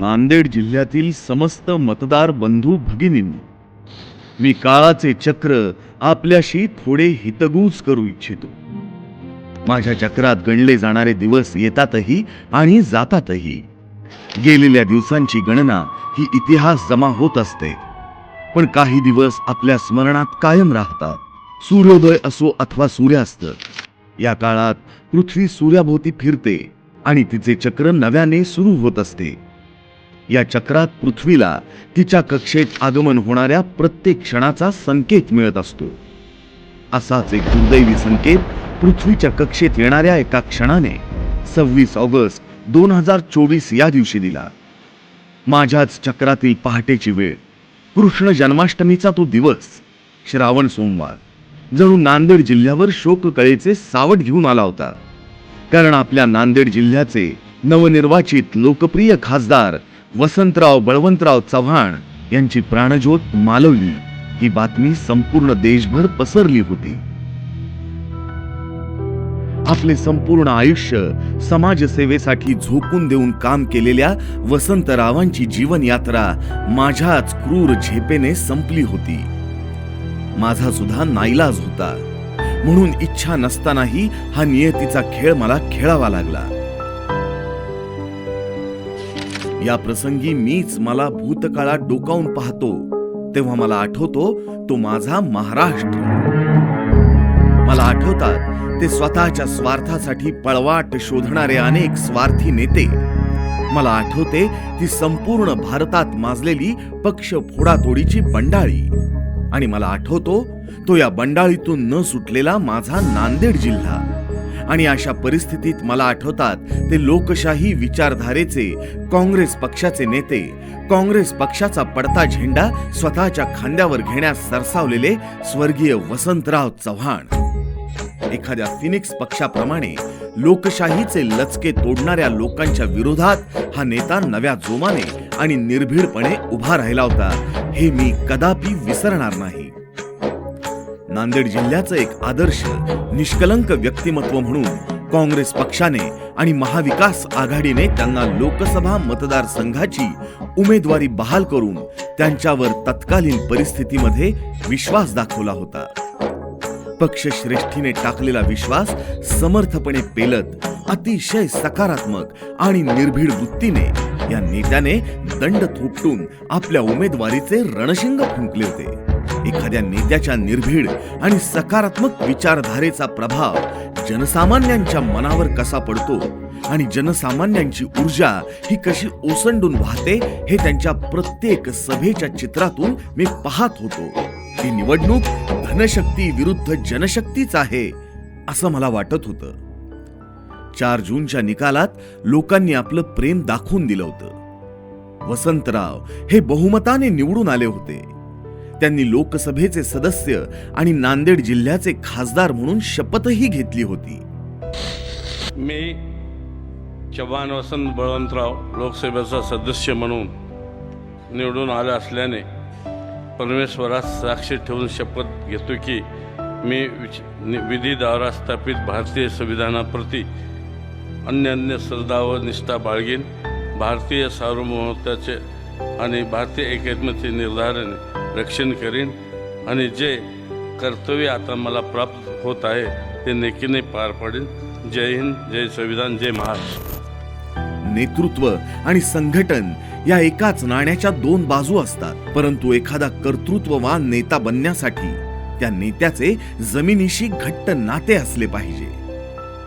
नांदेड जिल्ह्यातील समस्त मतदार बंधू भगिनींनी मी काळाचे चक्र आपल्याशी थोडे हितगूज करू इच्छितो. माझ्या चक्रात गणले जाणारे दिवस येतातही आणि जातातही. गेलेल्या दिवसांची गणना ही इतिहास जमा होत असते. पण काही दिवस आपल्या स्मरणात कायम राहतात. सूर्योदय असो अथवा सूर्यास्त या काळात पृथ्वी सूर्याभोवती फिरते आणि तिचे चक्र नव्याने सुरू होत असते. या चक्रात पृथ्वीला तिच्या कक्षेत आगमन होणाऱ्या प्रत्येक क्षणाचा संकेत मिळत असतो. असाच एक दुर्दैवी संकेत पृथ्वीच्या कक्षेत येणाऱ्या एका क्षणाने सव्वीस ऑगस्ट दोन हजार चोवीस या दिवशी दिला. माझ्याच चक्रातील पहाटेची वेळ. कृष्ण जन्माष्टमीचा तो दिवस. श्रावण सोमवार. जणू नांदेड जिल्ह्यावर शोककळेचे सावट घेऊन आला होता. कारण आपल्या नांदेड जिल्ह्याचे नवनिर्वाचित लोकप्रिय खासदार वसंतराव बळवंतराव चव्हाण यांची प्राणज्योत मालवली ही बातमी संपूर्ण देशभर पसरली होती. आपले संपूर्ण आयुष्य समाजसेवेसाठी झोकून देऊन काम केलेल्या वसंतरावांची जीवनयात्रा माझ्याच क्रूर झेपेने संपली होती. माझा सुद्धा नाईलाज होता. म्हणून इच्छा नसतानाही हा नियतीचा खेळ मला खेळावा लागला. या प्रसंगी मीच मला भूतकाळात डोकावून पाहतो. तेव्हा मला आठवतो तो माझा महाराष्ट्र. मला आठवतात ते स्वतःच्या स्वार्थासाठी पळवाट शोधणारे अनेक स्वार्थी नेते. मला आठवते ती संपूर्ण भारतात माजलेली पक्ष फोडातोडीची बंडाळी. आणि मला आठवतो तो या बंडाळीतून न सुटलेला माझा नांदेड जिल्हा. आणि अशा परिस्थितीत मला आठवतात ते लोकशाही विचारधारेचे काँग्रेस पक्षाचे नेते. काँग्रेस पक्षाचा पडता झेंडा स्वतःच्या खांद्यावर घेण्यास सरसावलेले स्वर्गीय वसंतराव चव्हाण. एखाद्या फिनिक्स पक्षाप्रमाणे लोकशाहीचे लचके तोडणाऱ्या लोकांच्या विरोधात हा नेता नव्या जोमाने आणि निर्भीडपणे उभा राहिला होता. हे मी कदापि विसरणार नाही. नांदेड जिल्ह्याचं एक आदर्श निष्कलंक व्यक्तिमत्व म्हणून काँग्रेस पक्षाने आणि महाविकास आघाडीने त्यांना लोकसभा मतदारसंघाची उमेदवारी बहाल करून त्यांच्यावर तत्कालीन परिस्थितीमध्ये विश्वास दाखवला होता. पक्षश्रेष्ठीने टाकलेला विश्वास समर्थपणे पेलत अतिशय सकारात्मक आणि निर्भीड वृत्तीने या नेत्याने दंड थोपटून आपल्या उमेदवारीचे रणशिंग फुंकले होते. एखाद्या नेत्याच्या निर्भीड आणि सकारात्मक विचारधारेचा प्रभाव जनसामान्यांच्या मनावर कसा पडतो आणि जनसामान्यांची ऊर्जा ही कशी ओसंडून वाहते हे त्यांच्या प्रत्येक सभेच्या चित्रातून मी पाहत होतो. ही निवडणूक धनशक्ती विरुद्ध जनशक्तीच आहे असं मला वाटत होतं. चार जूनच्या निकालात लोकांनी आपलं प्रेम दाखवून दिलं होतं. वसंतराव हे बहुमताने निवडून आले होते. त्यांनी लोकसभेचे सदस्य आणि नांदेड जिल्ह्याचे खासदार म्हणून शपथही घेतली होती. मी चव्हाण वसंत बळवंतराव लोकसभेचा सदस्य म्हणून निवडून आला असल्याने परमेश्वरास साक्ष ठेवून शपथ घेतो की मी विच- नि- विधी द्वारा स्थापित भारतीय संविधानाप्रती अन्य अन्य श्रद्धा व निष्ठा बाळगीन. भारतीय सार्वभौमत्वाचे आणि भारतीय एकात्मचे निर्धारण रक्षण करीन. आणि जे कर्तव्य आता मला प्राप्त होत आहे ते नेकीने पार पाडेन जय हिंद जय संविधान जय महाराष्ट्र. नेतृत्व आणि संघटन या एकाच नाण्याच्या दोन बाजू असतात. परंतु एखादा कर्तृत्ववान नेता बनण्यासाठी त्या नेत्याचे जमिनीशी घट्ट नाते असले पाहिजे.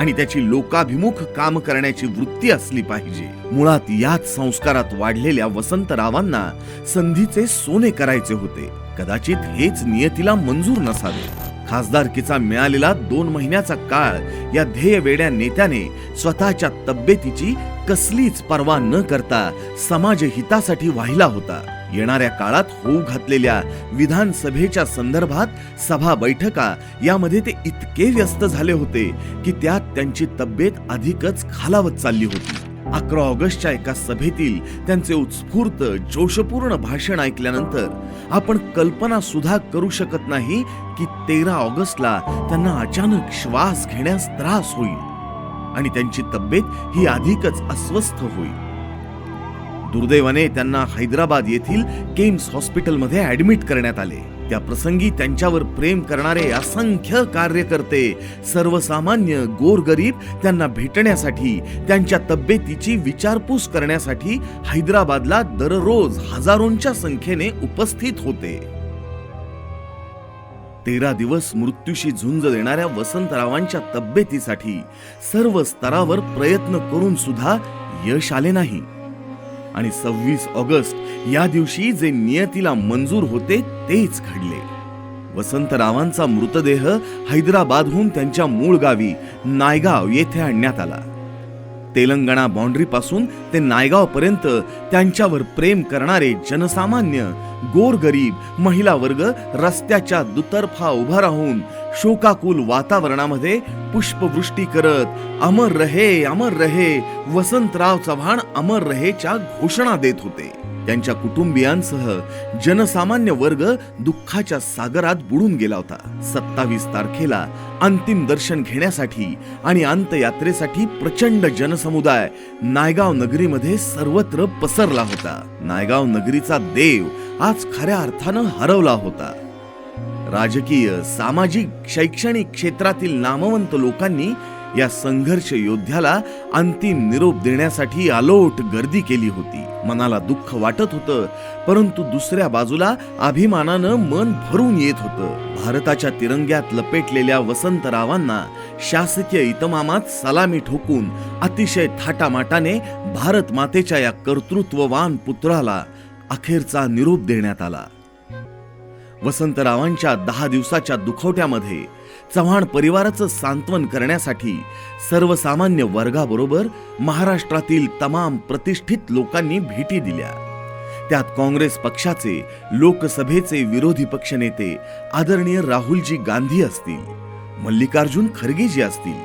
आणि त्याची लोकाभिमुख काम करण्याची वृत्ती असली पाहिजे. मुळात याच संस्कारात वाढलेल्या वसंतरावांना संधीचे सोने करायचे होते. कदाचित हेच नियतीला मंजूर नसावे. खासदारकीचा मिळालेला दोन महिन्याचा काळ या ध्येय वेड्या नेत्याने स्वतःच्या तब्येतीची कसलीच पर्वा न करता समाज हितासाठी वाहिला होता. येणाऱ्या काळात होऊ घातलेल्या विधानसभेच्या संदर्भात सभा बैठका यामध्ये ते इतके व्यस्त झाले होते की त्यात त्यांची तब्येत अधिकच खालावत चालली होती. अकरा ऑगस्टच्या एका सभेतील त्यांचे उत्स्फूर्त जोशपूर्ण भाषण ऐकल्यानंतर आपण कल्पना सुद्धा करू शकत नाही की तेरा ऑगस्टला त्यांना अचानक श्वास घेण्यास त्रास होईल आणि त्यांची तब्येत ही अधिकच अस्वस्थ होईल. दुर्दैवाने त्यांना हैदराबाद येथील केम्स हॉस्पिटलमध्ये ऍडमिट करण्यात आले. त्या प्रसंगी त्यांच्यावर प्रेम करणारे असंख्य कार्यकर्ते सर्वसामान्य गोरगरीब त्यांना भेटण्यासाठी त्यांच्या तब्येतीची विचारपूस करण्यासाठी हैदराबादला दररोज हजारोंच्या संख्येने उपस्थित होते. तेरा दिवस मृत्यूशी झुंज देणाऱ्या वसंतरावांच्या तब्येतीसाठी सर्व स्तरावर प्रयत्न करून सुद्धा यश आले नाही. आणि सव्वीस ऑगस्ट या दिवशी जे नियतीला मंजूर होते तेच घडले. वसंतरावांचा मृतदेह हैदराबादहून त्यांच्या मूळ गावी नायगाव येथे आणण्यात आला. तेलंगणा बाउंड्री पासून ते नायगावपर्यंत त्यांच्यावर प्रेम करणारे जनसामान्य गोरगरीब महिला वर्ग रस्त्याच्या दुतर्फा उभा राहून शोकाकुल वातावरणामध्ये पुष्पवृष्टी करत अमर रहे अमर रहे वसंतराव चव्हाण अमर रहेच्या घोषणा देत होते. त्यांच्या कुटुंबियांसह जनसामान्य वर्ग दुःखाच्या सागरात बुडून गेला होता. सत्तावीस तारखेला अंतिम दर्शन घेण्यासाठी आणि अंतयात्रेसाठी प्रचंड जनसमुदाय नायगाव नगरीमध्ये सर्वत्र पसरला होता. नायगाव नगरीचा देव आज खऱ्या अर्थानं हरवला होता. राजकीय सामाजिक शैक्षणिक क्षेत्रातील नामवंत लोकांनी या संघर्ष योद्ध्याला अंतिम निरोप देण्यासाठी आलोट गर्दी केली होती. मनाला दुःख वाटत होतं परंतु दुसऱ्या बाजूला अभिमानानं मन भरून येत होतं. भारताच्या तिरंग्यात लपेटलेल्या वसंतरावांना शासकीय इतमामात सलामी ठोकून अतिशय थाटामाटाने भारत मातेच्या या कर्तृत्ववान पुत्राला अखेरचा निरोप देण्यात आला. वसंतरावांच्या दहा दिवसाच्या दुखवट्यामध्ये चव्हाण परिवाराचं सांत्वन करण्यासाठी सर्वसामान्य वर्गाबरोबर महाराष्ट्रातील तमाम प्रतिष्ठित लोकांनी भेटी दिल्या. त्यात काँग्रेस पक्षाचे लोकसभेचे विरोधी पक्षनेते आदरणीय राहुलजी गांधी असतील मल्लिकार्जुन खरगेजी असतील.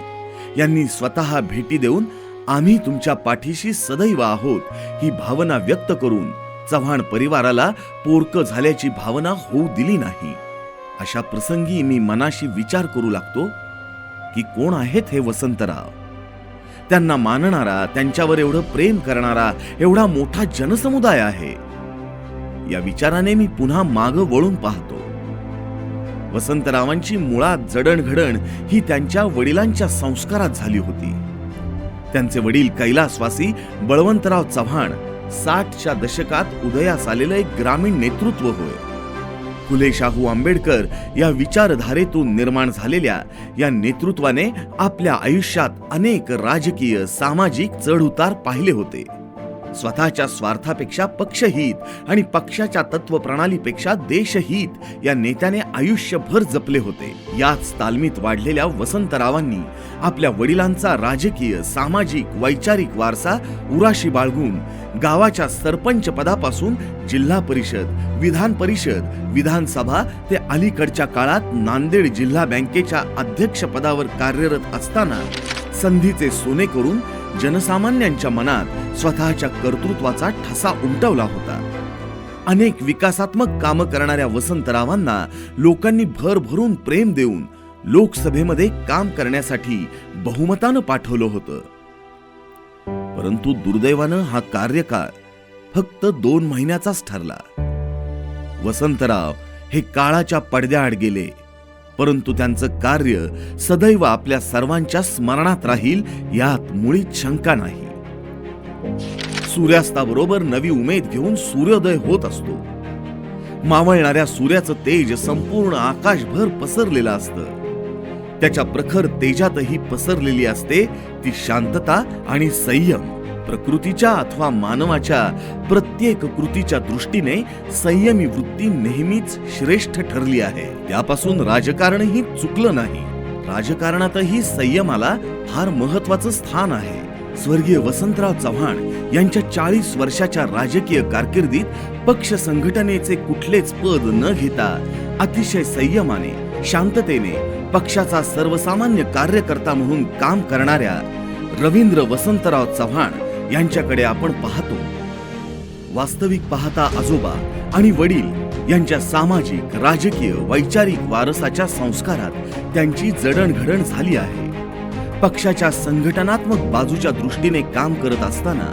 यांनी स्वतः भेटी देऊन आम्ही तुमच्या पाठीशी सदैव आहोत ही भावना व्यक्त करून चव्हाण परिवाराला पोरक झाल्याची भावना होऊ दिली नाही. अशा प्रसंगी मी मनाशी विचार करू लागतो की कोण आहेत हे वसंतराव? त्यांना मानणारा त्यांच्यावर एवढं प्रेम करणारा एवढा मोठा जनसमुदाय आहे. या विचाराने मी पुन्हा माग वळून पाहतो. वसंतरावांची मुळात जडणघडण ही त्यांच्या वडिलांच्या संस्कारात झाली होती. त्यांचे वडील कैलासवासी बळवंतराव चव्हाण साठच्या दशकात उदयास आलेलं एक ग्रामीण नेतृत्व होय. फुले शाहू आंबेडकर या विचारधारेतून निर्माण झालेल्या या नेतृत्वाने आपल्या आयुष्यात अनेक राजकीय सामाजिक चढउतार पाहिले होते. स्वतःच्या स्वार्थापेक्षा पक्षहित आणि पक्षाच्या तत्वप्रणालीपेक्षा देशहित या नेत्याने आयुष्यभर जपले होते. याच तालमीत वाढलेल्या वसंतरावांनी आपल्या वडिलांचा राजकीय सामाजिक वैचारिक वारसा उराशी बाळगून गावाच्या सरपंच पदापासून जिल्हा परिषद विधान परिषद विधानसभा ते अलीकडच्या काळात नांदेड जिल्हा बँकेच्या अध्यक्षपदावर कार्यरत असताना संधीचे सोने करून जनसामान्यांच्या मनात स्वतःच्या कर्तृत्वाचा ठसा उमटवला होता. अनेक विकासात्मक कामं करणाऱ्या वसंतरावांना लोकांनी भरभरून प्रेम देऊन लोकसभेमध्ये काम करण्यासाठी बहुमतानं पाठवलं होतं. परंतु दुर्दैवानं हा कार्यकाळ फक्त दोन महिन्याचाच ठरला. वसंतराव हे काळाच्या पडद्याआड गेले परंतु त्यांचं कार्य सदैव आपल्या सर्वांच्या स्मरणात राहील यात मुळीच शंका नाही. सूर्यास्ताबरोबर नवी उमेद घेऊन सूर्योदय होत असतो. मावळणाऱ्या सूर्याचं तेज संपूर्ण आकाशभर पसरलेलं असतं. त्याच्या प्रखर तेजातही पसरलेली असते ती शांतता आणि संयम प्रकृतीच्या अथवा मानवाच्या प्रत्येक कृतीच्या दृष्टीने संयमी वृत्ती नेहमीच श्रेष्ठ ठरली आहे. त्यापासून राजकारणही चुकलं नाही. राजकारणातही संयमाला फार महत्वाचं स्थान आहे. स्वर्गीय वसंतराव चव्हाण यांच्या चाळीस वर्षाच्या राजकीय कारकिर्दीत पक्ष संघटनेचे कुठलेच पद न घेता अतिशय संयमाने शांततेने पक्षाचा सर्वसामान्य कार्यकर्ता म्हणून काम करणाऱ्या रवींद्र वसंतराव चव्हाण यांच्याकडे आपण पाहतो. वास्तविक पाहता आजोबा आणि वडील यांच्या सामाजिक राजकीय वैचारिक वारसाच्या संस्कारात त्यांची जडणघडण झाली आहे. पक्षाच्या संघटनात्मक बाजूच्या दृष्टीने काम करत असताना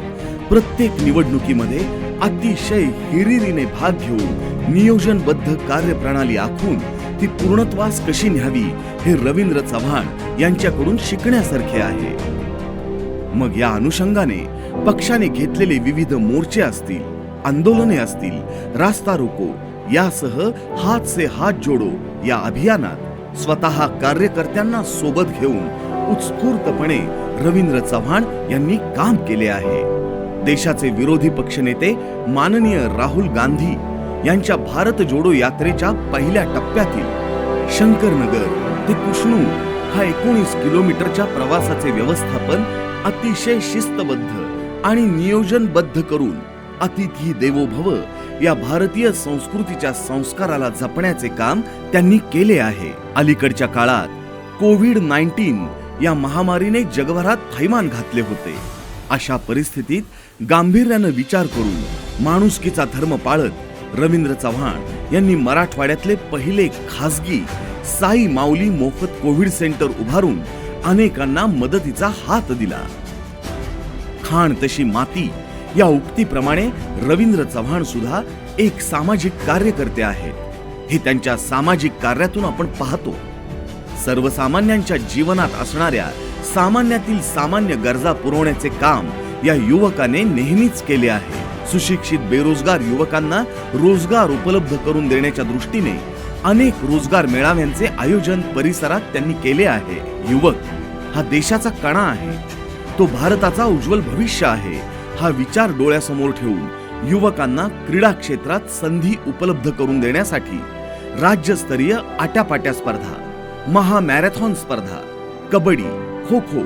प्रत्येक निवडणुकीमध्ये अतिशय हिरिरीने भाग घेऊन नियोजनबद्ध कार्यप्रणाली आखून ती पूर्णत्वास कशी न्यावी हे रवींद्र चव्हाण यांच्याकडून शिकण्यासारखे आहे. मग या अनुषंगाने पक्षाने घेतलेले विविध मोर्चे असतील आंदोलने असतील रास्ता रोको यासह हात से हात जोडो या अभियानात स्वतः कार्यकर्त्यांना सोबत घेऊन उत्स्फूर्तपणे रवींद्र चव्हाण यांनी काम केले आहे. देशाचे विरोधी पक्षनेते माननीय राहुल गांधी यांच्या भारत जोडो यात्रेच्या पहिल्या टप्प्यातील शंकरनगर ते कुष्णू हा एकोणीस किलोमीटरच्या प्रवासाचे व्यवस्थापन अतिशय शिस्तबद्ध आणि नियोजनबद्ध करून अतिथी देवो भव या भारतीय संस्कृतीच्या संस्काराला जपण्याचे काम त्यांनी केले आहे. अलीकडच्या काळात कोविड नाईन्टीन या महामारीने जगभरात थैमान घातले होते. अशा परिस्थितीत गांभीर्यानं विचार करून माणुसकीचा धर्म पाळत रवींद्र चव्हाण यांनी मराठवाड्यातले पहिले खासगी साई माऊली मोफत कोविड सेंटर उभारून अनेकांना मदतीचा हात दिला. खाण तशी माती या उक्तीप्रमाणे रवींद्र चव्हाण सुद्धा एक सामाजिक कार्यकर्ते आहेत. हे त्यांच्या सामाजिक कार्यातून आपण पाहतो. सर्वसामान्यांच्या जीवनात असणाऱ्या सामान्यातील सामान्य गरजा पुरवण्याचे काम या युवकाने नेहमीच केले आहे. सुशिक्षित बेरोजगार युवकांना रोजगार उपलब्ध करून देण्याच्या दृष्टीने अनेक रोजगार मेळाव्यांचे आयोजन परिसरात त्यांनी केले आहे. युवक हा देशाचा कणा आहे. तो भारताचा उज्ज्वल भविष्य आहे. हा विचार डोळ्यासमोर ठेवून युवकांना क्रीडा क्षेत्रात संधी उपलब्ध करून देण्यासाठी राज्यस्तरीय आट्यापाट्या स्पर्धा महामॅरेथॉन स्पर्धा कबड्डी खो खो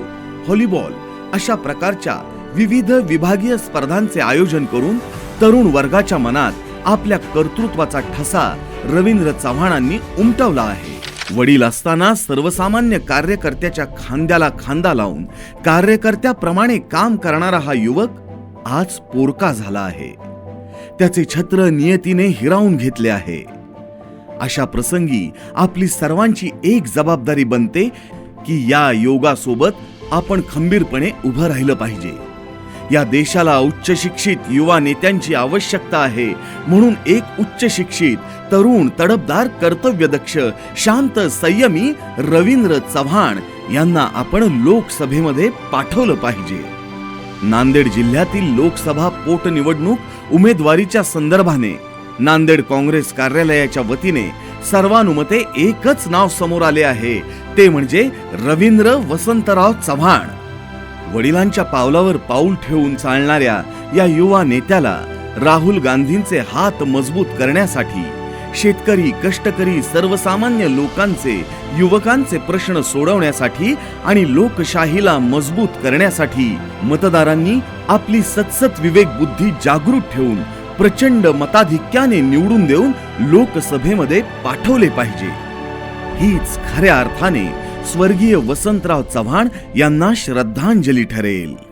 व्हॉलीबॉल अशा प्रकारच्या विविध विभागीय स्पर्धांचे आयोजन करून तरुण वर्गाच्या मनात आपल्या कर्तृत्वाचा ठसा रवींद्र चव्हाणांनी उमटवला आहे. वडील असताना सर्वसामान्य कार्यकर्त्याच्या खांद्याला खांदा लावून कार्यकर्त्याप्रमाणे काम करणारा हा युवक आज पोरका झाला आहे. त्याचे छत्र नियतीने हिरावून घेतले आहे. अशा प्रसंगी आपली सर्वांची एक जबाबदारी बनते की या योगासोबत आपण खंबीरपणे उभं राहिलं पाहिजे. या देशाला उच्च शिक्षित युवा नेत्यांची आवश्यकता आहे म्हणून एक उच्च शिक्षित तरुण तडपदार कर्तव्यदक्ष शांत संयमी रवींद्र चव्हाण यांना आपण लोकसभेमध्ये पाठवलं पाहिजे. नांदेड जिल्ह्यातील लोकसभा पोटनिवडणूक उमेदवारीच्या संदर्भाने नांदेड काँग्रेस कार्यालयाच्या वतीने सर्वानुमते एकच नाव समोर आले आहे. ते म्हणजे रवींद्र वसंतराव चव्हाण. वडिलांच्या पावलावर पाऊल ठेवून चालणाऱ्या या युवा नेत्याला राहुल गांधींचे हात मजबूत करण्यासाठी शेतकरी कष्टकरी सर्वसामान्य लोकांचे युवकांचे प्रश्न सोडवण्यासाठी आणि लोकशाहीला मजबूत करण्यासाठी मतदारांनी आपली सतसत विवेक बुद्धी जागृत ठेवून प्रचंड मताधिक्याने निवडून देऊन लोकसभेमध्ये पाठवले पाहिजे. हीच खऱ्या अर्थाने स्वर्गीय वसंतराव चव्हाण यांना श्रद्धांजली ठरेल.